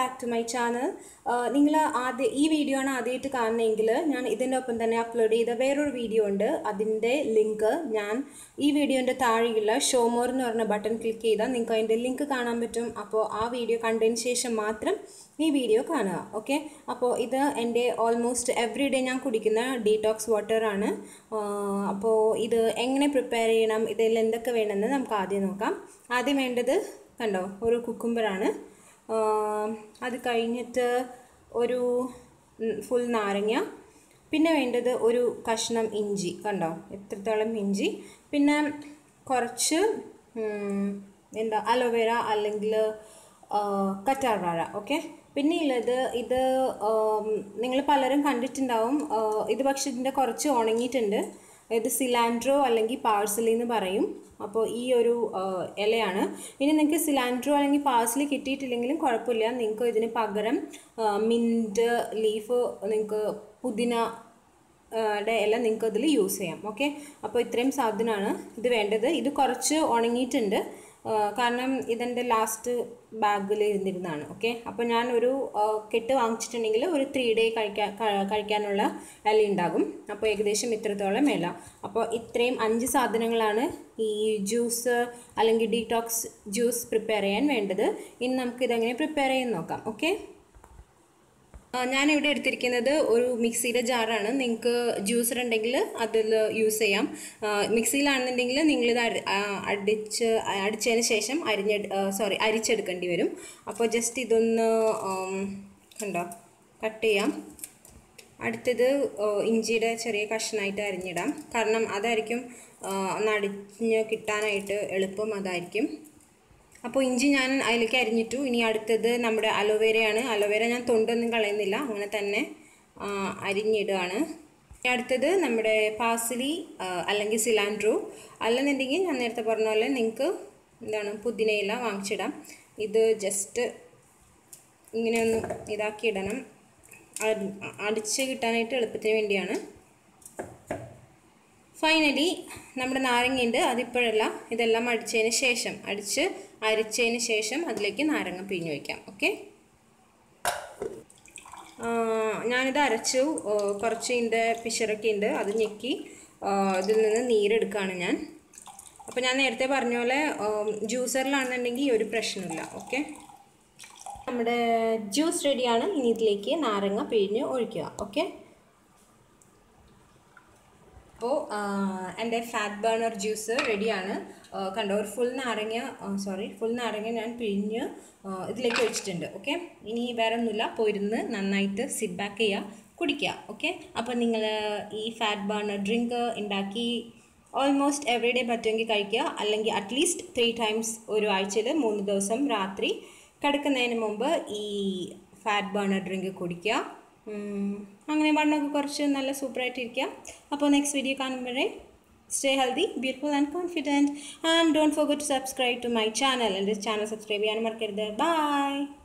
Back to my channel നിങ്ങൾ ആദ്യ ഈ വീഡിയോ ആണ് ആദ്യമായിട്ട് കാണുന്നതെങ്കിൽ ഞാൻ ഇതിന്റെ ഒപ്പം തന്നെ അപ്ലോഡ് ചെയ്ത വേറൊരു വീഡിയോ ഉണ്ട്. അതിന്റെ ലിങ്ക് ഞാൻ ഈ വീഡിയോന്റെ താഴെയുള്ള ഷോ മോർ എന്ന് പറഞ്ഞ ബട്ടൺ ക്ലിക്ക് ചെയ്താൽ നിങ്ങൾക്ക് അതിന്റെ ലിങ്ക് കാണാൻ പറ്റും. അപ്പോൾ ആ വീഡിയോ കണ്ടതിന് ശേഷം മാത്രം ഈ വീഡിയോ കാണുക ഓക്കെ അപ്പോൾ ഇത് എന്റെ ഓൾമോസ്റ്റ് എവറി ഡേ ഞാൻ കുടിക്കുന്ന ഡീടോക്സ് വാട്ടറാണ് അപ്പോൾ ഇത് എങ്ങനെ പ്രിപ്പയർ ചെയ്യണം ഇതിൽ എന്തൊക്കെ വേണമെന്ന് നമുക്ക് ആദ്യം നോക്കാം. ആദ്യം വേണ്ടത് കണ്ടോ ഒരു കുക്കുംബറാണ് അത് കഴിഞ്ഞിട്ട് ഒരു ഫുൾ നാരങ്ങ. പിന്നെ വേണ്ടത് ഒരു കഷ്ണം ഇഞ്ചി കണ്ടോ? എത്രത്തോളം ഇഞ്ചി? പിന്നെ കുറച്ച് എന്താ അലോവേര അല്ലെങ്കിൽ കറ്റാർവാഴ ഓക്കെ? പിന്നെ ഉള്ളത് ഇത് നിങ്ങൾ പലരും കണ്ടിട്ടുണ്ടാവും ഇത് പക്ഷേ ഇതിന്റെ കുറച്ച് ഉണങ്ങിയിട്ടുണ്ട്. ഇത് സിലാൻഡ്രോ അല്ലെങ്കിൽ പാഴ്സലി എന്ന് പറയും. അപ്പോൾ ഈ ഒരു ഇലയാണ്. ഇനി നിങ്ങൾക്ക് സിലാൻഡ്രോ അല്ലെങ്കിൽ പാഴ്സലി കിട്ടിയിട്ടില്ലെങ്കിലും കുഴപ്പമില്ല. നിങ്ങൾക്ക് ഇതിന് പകരം മിന്റ് ലീഫ് നിങ്ങൾക്ക് പുതിന ടെ ഇല നിങ്ങൾക്ക് അതിൽ യൂസ് ചെയ്യാം. ഓക്കെ? അപ്പോൾ ഇത്രയും സാധനമാണ് ഇത് വേണ്ടത്. ഇത് കുറച്ച് ഉണങ്ങിയിട്ടുണ്ട്. കാരണം ഇതെന്റെ ലാസ്റ്റ് ബാഗിൽ ഇരുന്നിരുന്നതാണ് ഓക്കെ അപ്പോൾ ഞാൻ ഒരു കെട്ട് വാങ്ങിച്ചിട്ടുണ്ടെങ്കിൽ ഒരു ത്രീ ഡേ കഴിക്കാൻ കഴിക്കാനുള്ള ഇല ഉണ്ടാകും. അപ്പോൾ ഏകദേശം ഇത്രത്തോളം ഇല അപ്പോൾ ഇത്രയും അഞ്ച് സാധനങ്ങളാണ് ഈ ജ്യൂസ് അല്ലെങ്കിൽ ഡീടോക്സ് ജ്യൂസ് പ്രിപ്പയർ ചെയ്യാൻ വേണ്ടത്. ഇനി നമുക്ക് ഇതെങ്ങനെ പ്രിപ്പയർ ചെയ്യാൻ നോക്കാം ഓക്കെ ഞാനിവിടെ എടുത്തിരിക്കുന്നത് ഒരു മിക്സിയുടെ ജാറാണ്. നിങ്ങൾക്ക് ജ്യൂസർ ഉണ്ടെങ്കിൽ അതിൽ യൂസ് ചെയ്യാം. മിക്സിയിലാണെന്നുണ്ടെങ്കിൽ നിങ്ങളിത് അടിച്ച് അടിച്ചതിന് ശേഷം അരിഞ്ഞ സോറി അരിച്ചെടുക്കേണ്ടി വരും. അപ്പോൾ ജസ്റ്റ് ഇതൊന്ന് കണ്ടോ? കട്ട് ചെയ്യാം. അടുത്തത് ഇഞ്ചിയുടെ ചെറിയ കഷ്ണമായിട്ട് അരിഞ്ഞിടാം. കാരണം അതായിരിക്കും ഒന്ന് അടിഞ്ഞ് കിട്ടാനായിട്ട് എളുപ്പം അതായിരിക്കും. അപ്പോൾ ഇഞ്ചി ഞാൻ അതിലേക്ക് അരിഞ്ഞിട്ടു. ഇനി അടുത്തത് നമ്മുടെ അലോവേരയാണ്. അലോവേര ഞാൻ തൊണ്ടൊന്നും കളയുന്നില്ല. അങ്ങനെ തന്നെ അരിഞ്ഞിടുകയാണ്. അടുത്തത് നമ്മുടെ പാസിലി അല്ലെങ്കിൽ സിലാൻഡ്രോ. അല്ലെന്നുണ്ടെങ്കിൽ ഞാൻ നേരത്തെ പറഞ്ഞ പോലെ നിങ്ങൾക്ക് എന്താണ് പുതിനയില വാങ്ങിച്ചിടാം. ഇത് ജസ്റ്റ് ഇങ്ങനെ ഒന്ന് ഇതാക്കി ഇടണം അടി- അടിച്ച് കിട്ടാനായിട്ട് എളുപ്പത്തിന് വേണ്ടിയാണ്. ഫൈനലി നമ്മുടെ നാരങ്ങയുണ്ട്. അതിപ്പോഴല്ല ഇതെല്ലാം അടിച്ചതിന് ശേഷം അടിച്ച് അരിച്ചതിന് ശേഷം അതിലേക്ക് നാരങ്ങ പിഴിഞ്ഞ് വയ്ക്കാം ഓക്കെ ഞാനിത് അരച്ചു. കുറച്ച് ഇതിന്റെ പിശറൊക്കെ ഉണ്ട് അത് ഞെക്കി ഇതിൽ നിന്ന് നീരെടുക്കുകയാണ് ഞാൻ. അപ്പോൾ ഞാൻ നേരത്തെ പറഞ്ഞ പോലെ ജ്യൂസറിലാണെന്നുണ്ടെങ്കിൽ ഒരു പ്രശ്നമില്ല. ഓക്കെ നമ്മുടെ ജ്യൂസ് റെഡിയാണ് ഇനി ഇതിലേക്ക് നാരങ്ങ പിഴിഞ്ഞ് ഒഴിക്കുക. ഓക്കെ അപ്പോൾ എന്റെ ഫാറ്റ് ബേണർ ജ്യൂസ് റെഡിയാണ് കണ്ടോ ഒരു ഫുൾ നാരങ്ങ സോറി ഫുൾ നാരങ്ങ ഞാൻ പിഴിഞ്ഞ് ഇതിലേക്ക് ഒഴിച്ചിട്ടുണ്ട് ഓക്കെ ഇനി വേറെ ഒന്നുമില്ല പോയിരുന്ന് നന്നായിട്ട് സിറ്റ് ബാക്ക് ചെയ്യുക കുടിക്കുക ഓക്കെ അപ്പോൾ നിങ്ങൾ ഈ ഫാറ്റ് ബേണർ ഡ്രിങ്ക് ഉണ്ടാക്കി ഓൾമോസ്റ്റ് എവറി ഡേ പറ്റുമെങ്കിൽ കഴിക്കുക. അല്ലെങ്കിൽ അറ്റ്ലീസ്റ്റ് ത്രീ ടൈംസ് ഒരു ആഴ്ചയിൽ മൂന്ന് ദിവസം രാത്രി കിടക്കുന്നതിന് മുമ്പ് ഈ ഫാറ്റ് ബേണർ ഡ്രിങ്ക് കുടിക്കുക. അങ്ങനെ വണ്ണമൊക്കെ കുറച്ച് നല്ല സൂപ്പറായിട്ടിരിക്കുക അപ്പോൾ നെക്സ്റ്റ് വീഡിയോ കാണുമ്പോഴേ stay healthy beautiful and confident and don't forget to subscribe to my channel എന്റെ ചാനൽ സബ്സ്ക്രൈബ് ചെയ്യാനും മറക്കരുത്. ബൈ